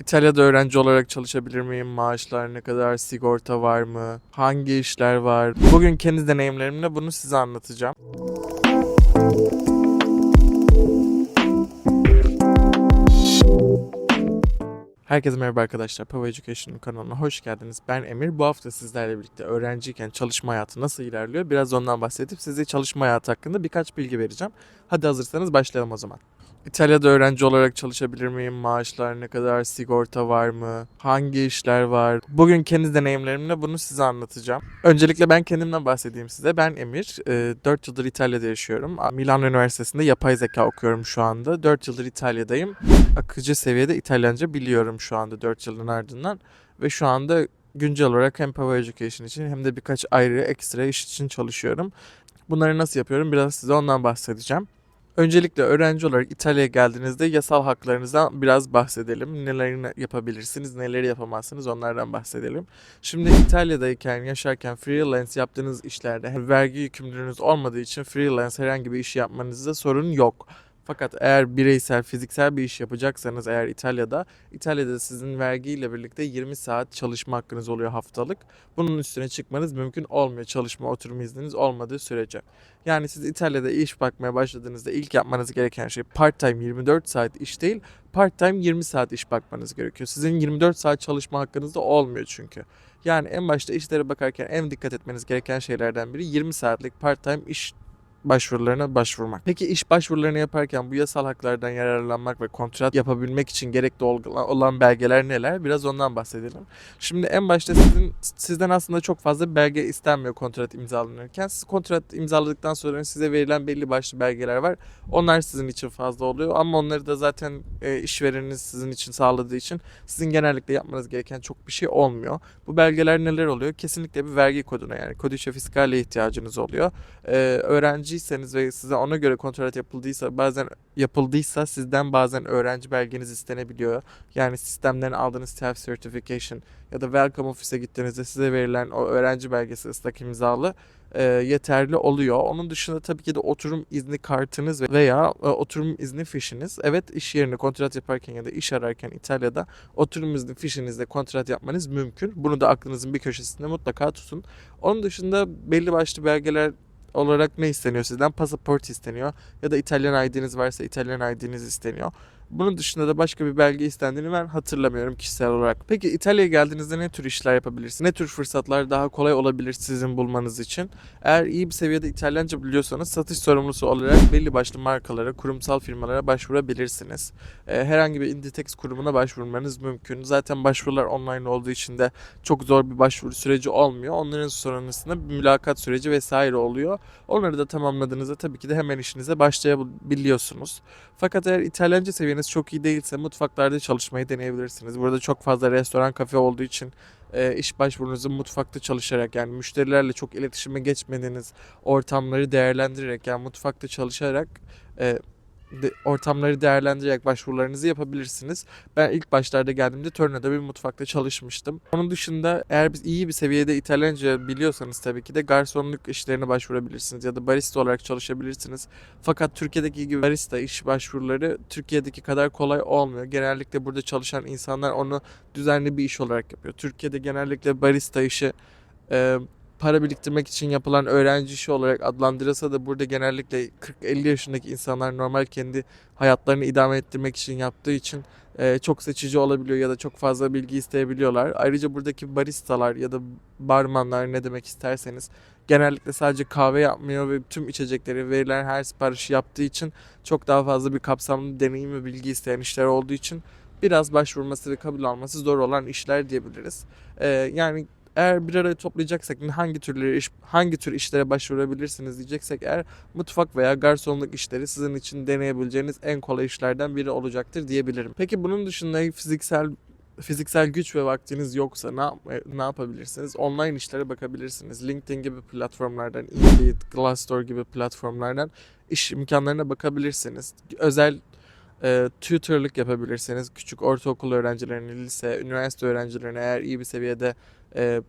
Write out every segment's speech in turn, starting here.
İtalya'da öğrenci olarak çalışabilir miyim? Maaşlar ne kadar? Sigorta var mı? Hangi işler var? Bugün kendi deneyimlerimle bunu size anlatacağım. Herkese merhaba arkadaşlar. Pava Education kanalına hoş geldiniz. Ben Emir. Bu hafta sizlerle birlikte öğrenciyken çalışma hayatı nasıl ilerliyor? Biraz ondan bahsedip size çalışma hayatı hakkında birkaç bilgi vereceğim. Hadi hazırsanız başlayalım o zaman. İtalya'da öğrenci olarak çalışabilir miyim? Maaşlar ne kadar? Sigorta var mı? Hangi işler var? Bugün kendi deneyimlerimle bunu size anlatacağım. Öncelikle ben kendimden bahsedeyim size. Ben Emir. 4 yıldır İtalya'da yaşıyorum. Milano Üniversitesi'nde yapay zeka okuyorum şu anda. 4 yıldır İtalya'dayım. Akıcı seviyede İtalyanca biliyorum şu anda 4 yılın ardından. Ve şu anda güncel olarak hem Power Education için hem de birkaç ayrı ekstra iş için çalışıyorum. Bunları nasıl yapıyorum biraz size ondan bahsedeceğim. Öncelikle öğrenci olarak İtalya'ya geldiğinizde yasal haklarınızdan biraz bahsedelim. Neleri yapabilirsiniz, neleri yapamazsınız onlardan bahsedelim. Şimdi İtalya'dayken, yaşarken freelance yaptığınız işlerde vergi yükümlülüğünüz olmadığı için freelance herhangi bir iş yapmanızda sorun yok. Fakat eğer bireysel, fiziksel bir iş yapacaksanız eğer İtalya'da, İtalya'da sizin vergiyle birlikte 20 saat çalışma hakkınız oluyor haftalık. Bunun üstüne çıkmanız mümkün olmuyor çalışma oturum izniniz olmadığı sürece. Yani siz İtalya'da iş bakmaya başladığınızda ilk yapmanız gereken şey part time 24 saat iş değil, part time 20 saat iş bakmanız gerekiyor. Sizin 24 saat çalışma hakkınız da olmuyor çünkü. Yani en başta işlere bakarken en dikkat etmeniz gereken şeylerden biri 20 saatlik part time iş başvurularına başvurmak. Peki iş başvurularını yaparken bu yasal haklardan yararlanmak ve kontrat yapabilmek için gerekli olan belgeler neler? Biraz ondan bahsedelim. Şimdi en başta sizin sizden aslında çok fazla belge istenmiyor kontrat imzalanırken. Siz kontrat imzaladıktan sonra size verilen belli başlı belgeler var. Onlar sizin için fazla oluyor ama onları da zaten e, işvereniniz sizin için sağladığı için sizin genellikle yapmanız gereken çok bir şey olmuyor. Bu belgeler neler oluyor? Kesinlikle bir vergi koduna yani Codice Fiscale ihtiyacınız oluyor. Ee, öğrenciyseniz ve size ona göre kontrat yapıldıysa bazen yapıldıysa sizden bazen öğrenci belgeniz istenebiliyor. Yani sistemden aldığınız self certification ya da welcome office'e gittiğinizde size verilen o öğrenci belgesi ıslak imzalı e, yeterli oluyor. Onun dışında tabii ki de oturum izni kartınız veya e, oturum izni fişiniz. Evet iş yerine kontrat yaparken ya da iş ararken İtalya'da oturum izni fişinizle kontrat yapmanız mümkün. Bunu da aklınızın bir köşesinde mutlaka tutun. Onun dışında belli başlı belgeler olarak ne isteniyor sizden? Pasaport isteniyor ya da İtalyan ID'niz varsa İtalyan ID'niz isteniyor. Bunun dışında da başka bir belge istendiğini ben hatırlamıyorum kişisel olarak. Peki İtalya'ya geldiğinizde ne tür işler yapabilirsiniz? Ne tür fırsatlar daha kolay olabilir sizin bulmanız için? Eğer iyi bir seviyede İtalyanca biliyorsanız satış sorumlusu olarak belli başlı markalara, kurumsal firmalara başvurabilirsiniz. Herhangi bir Inditex kurumuna başvurmanız mümkün. Zaten başvurular online olduğu için de çok zor bir başvuru süreci olmuyor. Onların sonrasında bir mülakat süreci vesaire oluyor. Onları da tamamladığınızda tabii ki de hemen işinize başlayabiliyorsunuz. Fakat eğer İtalyanca seviyeniz çok iyi değilse mutfaklarda çalışmayı deneyebilirsiniz. Burada çok fazla restoran, kafe olduğu için e, iş başvurunuzu mutfakta çalışarak yani müşterilerle çok iletişime geçmediğiniz ortamları değerlendirerek yani mutfakta çalışarak e, de, ortamları değerlendirerek başvurularınızı yapabilirsiniz. Ben ilk başlarda geldiğimde Torino'da bir mutfakta çalışmıştım. Onun dışında eğer biz iyi bir seviyede İtalyanca biliyorsanız tabii ki de garsonluk işlerine başvurabilirsiniz ya da barista olarak çalışabilirsiniz. Fakat Türkiye'deki gibi barista iş başvuruları Türkiye'deki kadar kolay olmuyor. Genellikle burada çalışan insanlar onu düzenli bir iş olarak yapıyor. Türkiye'de genellikle barista işi e, para biriktirmek için yapılan öğrenci işi olarak adlandırılsa da burada genellikle 40-50 yaşındaki insanlar normal kendi hayatlarını idame ettirmek için yaptığı için e, çok seçici olabiliyor ya da çok fazla bilgi isteyebiliyorlar. Ayrıca buradaki baristalar ya da barmanlar ne demek isterseniz genellikle sadece kahve yapmıyor ve tüm içecekleri verilen her siparişi yaptığı için çok daha fazla bir kapsamlı deneyim ve bilgi isteyen işler olduğu için biraz başvurması ve kabul alması zor olan işler diyebiliriz. Ee, yani eğer bir araya toplayacaksak hangi türleri iş, hangi tür işlere başvurabilirsiniz diyeceksek eğer mutfak veya garsonluk işleri sizin için deneyebileceğiniz en kolay işlerden biri olacaktır diyebilirim. Peki bunun dışında fiziksel fiziksel güç ve vaktiniz yoksa ne, ne yapabilirsiniz? Online işlere bakabilirsiniz. LinkedIn gibi platformlardan, Indeed, Glassdoor gibi platformlardan iş imkanlarına bakabilirsiniz. Özel e, tutorluk yapabilirsiniz. Küçük ortaokul öğrencilerine, lise, üniversite öğrencilerine eğer iyi bir seviyede e,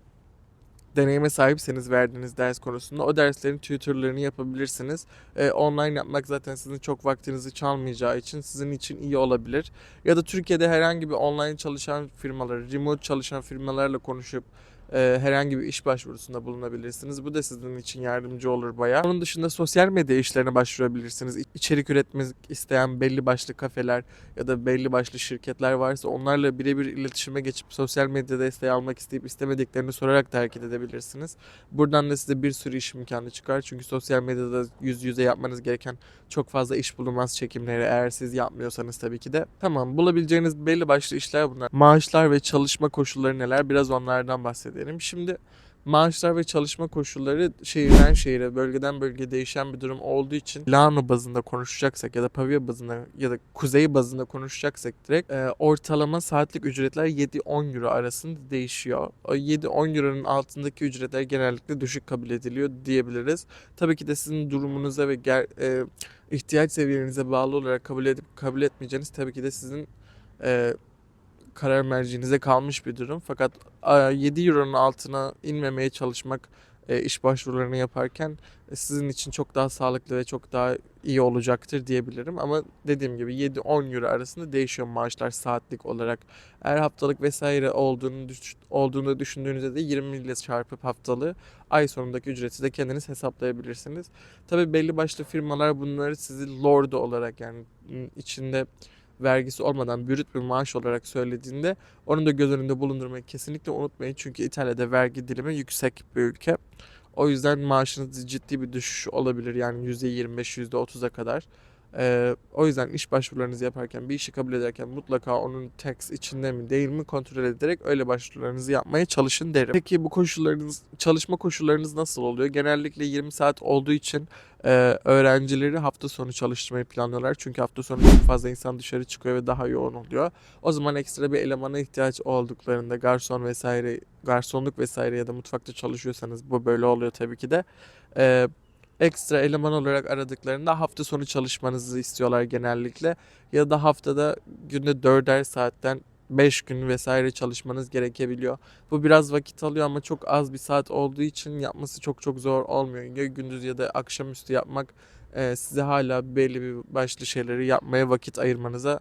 deneyime sahipseniz verdiğiniz ders konusunda o derslerin tutorlarını yapabilirsiniz. Ee, online yapmak zaten sizin çok vaktinizi çalmayacağı için sizin için iyi olabilir. Ya da Türkiye'de herhangi bir online çalışan firmaları, remote çalışan firmalarla konuşup e, herhangi bir iş başvurusunda bulunabilirsiniz. Bu da sizin için yardımcı olur bayağı. Onun dışında sosyal medya işlerine başvurabilirsiniz. İçerik üretmek isteyen belli başlı kafeler ya da belli başlı şirketler varsa onlarla birebir iletişime geçip sosyal medya desteği almak isteyip istemediklerini sorarak da hareket edebilirsiniz. Buradan da size bir sürü iş imkanı çıkar. Çünkü sosyal medyada yüz yüze yapmanız gereken çok fazla iş bulunmaz çekimleri eğer siz yapmıyorsanız tabii ki de. Tamam bulabileceğiniz belli başlı işler bunlar. Maaşlar ve çalışma koşulları neler? Biraz onlardan bahsedelim. Şimdi maaşlar ve çalışma koşulları şehirden şehire, bölgeden bölgeye değişen bir durum olduğu için Lano bazında konuşacaksak ya da Pavia bazında ya da Kuzey bazında konuşacaksak direkt e, ortalama saatlik ücretler 7-10 euro arasında değişiyor. O 7-10 euronun altındaki ücretler genellikle düşük kabul ediliyor diyebiliriz. Tabii ki de sizin durumunuza ve ger, e, ihtiyaç seviyenize bağlı olarak kabul edip kabul etmeyeceğiniz tabii ki de sizin e, karar merciğinize kalmış bir durum. Fakat e, 7 euronun altına inmemeye çalışmak e, iş başvurularını yaparken e, sizin için çok daha sağlıklı ve çok daha iyi olacaktır diyebilirim. Ama dediğim gibi 7-10 euro arasında değişiyor maaşlar saatlik olarak. Eğer haftalık vesaire olduğunu olduğunu düşündüğünüzde de 20 ile çarpıp haftalığı ay sonundaki ücreti de kendiniz hesaplayabilirsiniz. Tabii belli başlı firmalar bunları sizi lordo olarak yani m, içinde vergisi olmadan bürüt bir maaş olarak söylediğinde onu da göz önünde bulundurmayı kesinlikle unutmayın. Çünkü İtalya'da vergi dilimi yüksek bir ülke. O yüzden maaşınız ciddi bir düşüş olabilir. Yani %25, %30'a kadar. Ee, o yüzden iş başvurularınızı yaparken, bir işi kabul ederken mutlaka onun tax içinde mi değil mi kontrol ederek öyle başvurularınızı yapmaya çalışın derim. Peki bu koşullarınız, çalışma koşullarınız nasıl oluyor? Genellikle 20 saat olduğu için e, öğrencileri hafta sonu çalıştırmayı planlıyorlar. Çünkü hafta sonu çok fazla insan dışarı çıkıyor ve daha yoğun oluyor. O zaman ekstra bir elemana ihtiyaç olduklarında garson vesaire, garsonluk vesaire ya da mutfakta çalışıyorsanız bu böyle oluyor tabii ki de. E, ekstra eleman olarak aradıklarında hafta sonu çalışmanızı istiyorlar genellikle. Ya da haftada günde 4'er saatten 5 gün vesaire çalışmanız gerekebiliyor. Bu biraz vakit alıyor ama çok az bir saat olduğu için yapması çok çok zor olmuyor. Ya gündüz ya da akşamüstü yapmak size hala belli bir başlı şeyleri yapmaya vakit ayırmanıza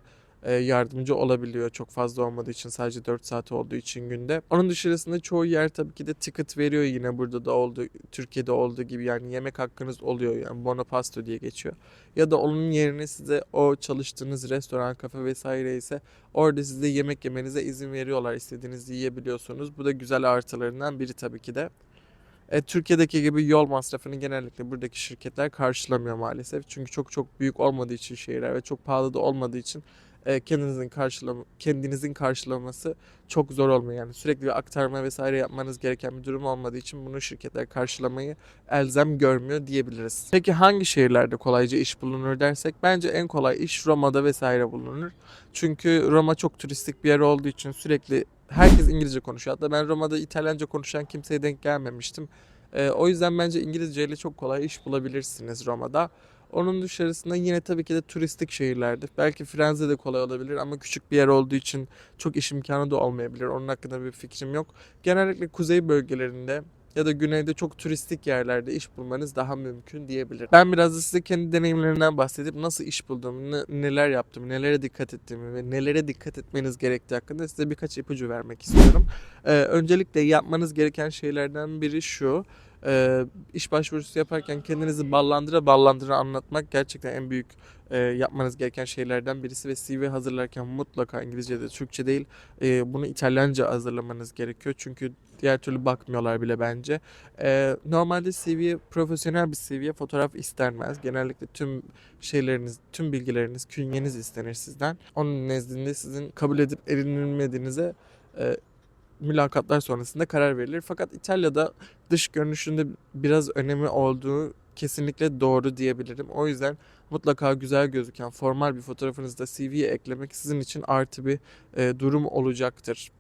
yardımcı olabiliyor. Çok fazla olmadığı için sadece 4 saat olduğu için günde. Onun dışarısında çoğu yer tabii ki de ticket veriyor yine burada da olduğu Türkiye'de olduğu gibi yani yemek hakkınız oluyor yani Bonapasto diye geçiyor. Ya da onun yerine size o çalıştığınız restoran, kafe vesaire ise orada size yemek yemenize izin veriyorlar. İstediğinizi yiyebiliyorsunuz. Bu da güzel artılarından biri tabii ki de. E, Türkiye'deki gibi yol masrafını genellikle buradaki şirketler karşılamıyor maalesef. Çünkü çok çok büyük olmadığı için şehirler ve çok pahalı da olmadığı için e, kendinizin karşılama kendinizin karşılaması çok zor olmuyor. Yani sürekli bir aktarma vesaire yapmanız gereken bir durum olmadığı için bunu şirketler karşılamayı elzem görmüyor diyebiliriz. Peki hangi şehirlerde kolayca iş bulunur dersek bence en kolay iş Roma'da vesaire bulunur. Çünkü Roma çok turistik bir yer olduğu için sürekli herkes İngilizce konuşuyor. Hatta ben Roma'da İtalyanca konuşan kimseye denk gelmemiştim. Ee, o yüzden bence İngilizce ile çok kolay iş bulabilirsiniz Roma'da. Onun dışarısında yine tabii ki de turistik şehirlerdir. Belki Firenze de kolay olabilir ama küçük bir yer olduğu için çok iş imkanı da olmayabilir. Onun hakkında bir fikrim yok. Genellikle kuzey bölgelerinde ya da güneyde çok turistik yerlerde iş bulmanız daha mümkün diyebilirim. Ben biraz da size kendi deneyimlerimden bahsedip nasıl iş bulduğumu, ne- neler yaptım, nelere dikkat ettiğimi ve nelere dikkat etmeniz gerektiği hakkında size birkaç ipucu vermek istiyorum. Ee, öncelikle yapmanız gereken şeylerden biri şu. Ee, iş başvurusu yaparken kendinizi ballandıra ballandıra anlatmak gerçekten en büyük e, yapmanız gereken şeylerden birisi ve CV hazırlarken mutlaka İngilizce'de, Türkçe değil e, bunu İtalyanca hazırlamanız gerekiyor. Çünkü diğer türlü bakmıyorlar bile bence. Ee, normalde CV, profesyonel bir CV'ye fotoğraf istenmez. Genellikle tüm şeyleriniz, tüm bilgileriniz, künyeniz istenir sizden. Onun nezdinde sizin kabul edip edilmediğinize e, mülakatlar sonrasında karar verilir. Fakat İtalya'da dış görünüşünde biraz önemi olduğu kesinlikle doğru diyebilirim. O yüzden mutlaka güzel gözüken formal bir fotoğrafınızı da CV'ye eklemek sizin için artı bir e, durum olacaktır.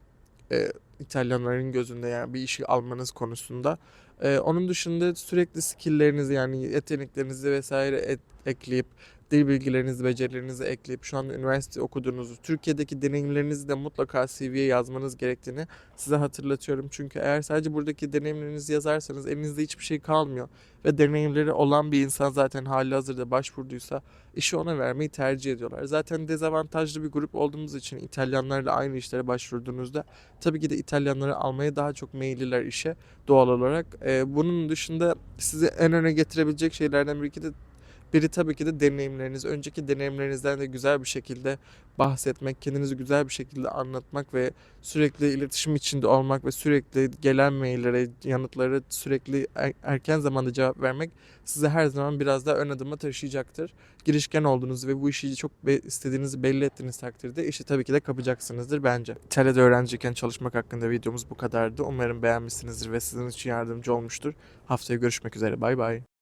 E, İtalyanların gözünde yani bir işi almanız konusunda. E, onun dışında sürekli skilllerinizi yani yeteneklerinizi vesaire et- ekleyip dil bilgilerinizi, becerilerinizi ekleyip şu an üniversite okuduğunuzu, Türkiye'deki deneyimlerinizi de mutlaka CV'ye yazmanız gerektiğini size hatırlatıyorum. Çünkü eğer sadece buradaki deneyimlerinizi yazarsanız elinizde hiçbir şey kalmıyor ve deneyimleri olan bir insan zaten hali hazırda başvurduysa işi ona vermeyi tercih ediyorlar. Zaten dezavantajlı bir grup olduğumuz için İtalyanlarla aynı işlere başvurduğunuzda tabii ki de İtalyanları almaya daha çok meyilliler işe doğal olarak. Ee, bunun dışında sizi en öne getirebilecek şeylerden biri de biri tabii ki de deneyimleriniz. Önceki deneyimlerinizden de güzel bir şekilde bahsetmek, kendinizi güzel bir şekilde anlatmak ve sürekli iletişim içinde olmak ve sürekli gelen maillere, yanıtlara sürekli er- erken zamanda cevap vermek size her zaman biraz daha ön adıma taşıyacaktır. Girişken olduğunuzu ve bu işi çok istediğinizi belli ettiğiniz takdirde işi tabii ki de kapacaksınızdır bence. İtalya'da öğrenciyken çalışmak hakkında videomuz bu kadardı. Umarım beğenmişsinizdir ve sizin için yardımcı olmuştur. Haftaya görüşmek üzere. Bay bay.